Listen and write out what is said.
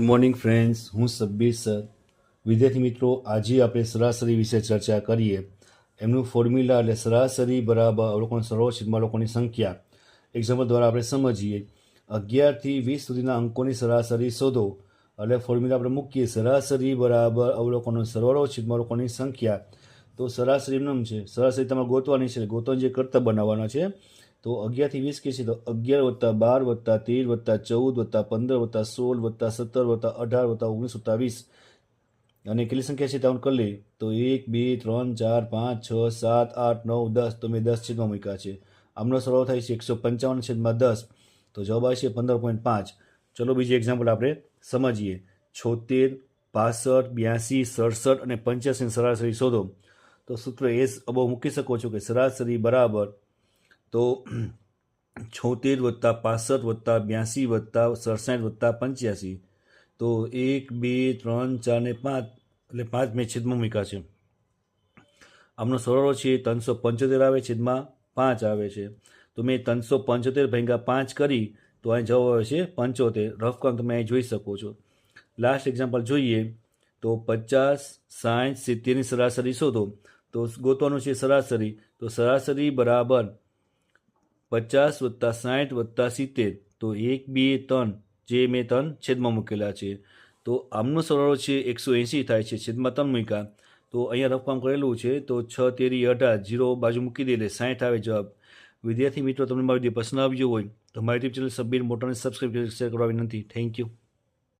Good morning friends હું Sabbir sir. વિદ્યાર્થી મિત્રો, આજે આપણે સરાસરી વિશે ચર્ચા કરીએ. એમનું ફોર્મ્યુલા એટલે સરાસરી બરાબર અવલોકન સરળ છેદમાં લોકોની સંખ્યા. એક્ઝામ્પલ દ્વારા આપણે સમજીએ. અગિયારથી વીસ સુધીના અંકોની સરાસરી શોધો. એટલે ફોર્મ્યુલા આપણે મૂકીએ. સરાસરી બરાબર અવલોકનો સરવાળો છેદમાં લોકોની સંખ્યા. તો સરાસરી એમનેમ છે. સરાસરી તમારે ગોતવાની છે. ગોતવાની જે કરતા બનાવવાના છે તો અગિયારથી વીસ કહીએ છીએ તો અગિયાર વત્તા બાર વત્તા તેર વત્તા ચૌદ વત્તા પંદર વત્તા સોળ વત્તા સત્તર વત્તા અઢાર વત્તા ઓગણીસ વત્તા વીસ. અને કેટલી સંખ્યા છે? ત્યાં કરી લઈએ તો એક, બે, ત્રણ, ચાર, પાંચ, છ, સાત, આઠ, નવ, દસ. તો મેં દસ છેદમાં મૂક્યા છે. આમનો સરવાળો થાય છે એકસો પંચાવન છેદમાં દસ. તો જવાબ આવશે પંદર પોઈન્ટ પાંચ. ચલો બીજી એક્ઝામ્પલ આપણે સમજીએ. છોતેર, પાસઠ, બ્યાસી, સડસઠ અને પંચ્યાસીની સરાસરી શોધો. તો સૂત્ર એ અબો મૂકી શકો છો કે સરાસરી બરાબર તો છોતેર વત્તા પાસઠ વત્તા બ્યાસી વત્તા સડસઠ વત્તા પંચ્યાસી. તો એક, બે, ત્રણ, ચાર ને પાંચ, એટલે પાંચ મેં છેદમાં મૂક્યા છે. આમનો સરવાળો છે ત્રણસો પંચોતેર આવે, છેદમાં પાંચ આવે છે. તો મેં ત્રણસો પંચોતેર ભાગ્યા પાંચ કરી, તો અહીં જવાબ આવે છે પંચોતેર. રફ કામ તમે અહીં જોઈ શકો છો. લાસ્ટ એક્ઝામ્પલ જોઈએ, તો પચાસ, સાઠ, સિત્તેરની સરાસરી શોધો. તો ગોતવાનું છે સરાસરી. તો સરાસરી બરાબર પચાસ વત્તા સાઠ વત્તા સિત્તેર. તો એક, બે, ત્રણ જે મેં ત્રણ છેદમાં મૂકેલા છે. તો આમનો સરવાળો છે એકસો એંસી થાય છે છેદમાં ત્રણ મૂક્યા. તો અહીંયા રફકામ કરેલું છે. તો છ, તેરી, અઢાર, જીરો બાજુ મૂકી દે એટલે સાઠ આવે જવાબ. વિદ્યાર્થી મિત્રો, તમને મારી પ્રશ્ન આવ્યો હોય તો મારી યુટ્યુબ ચેનલ સબીર મોટરને સબસ્ક્રાઈબ શેર કરવા વિનંતી. Thank you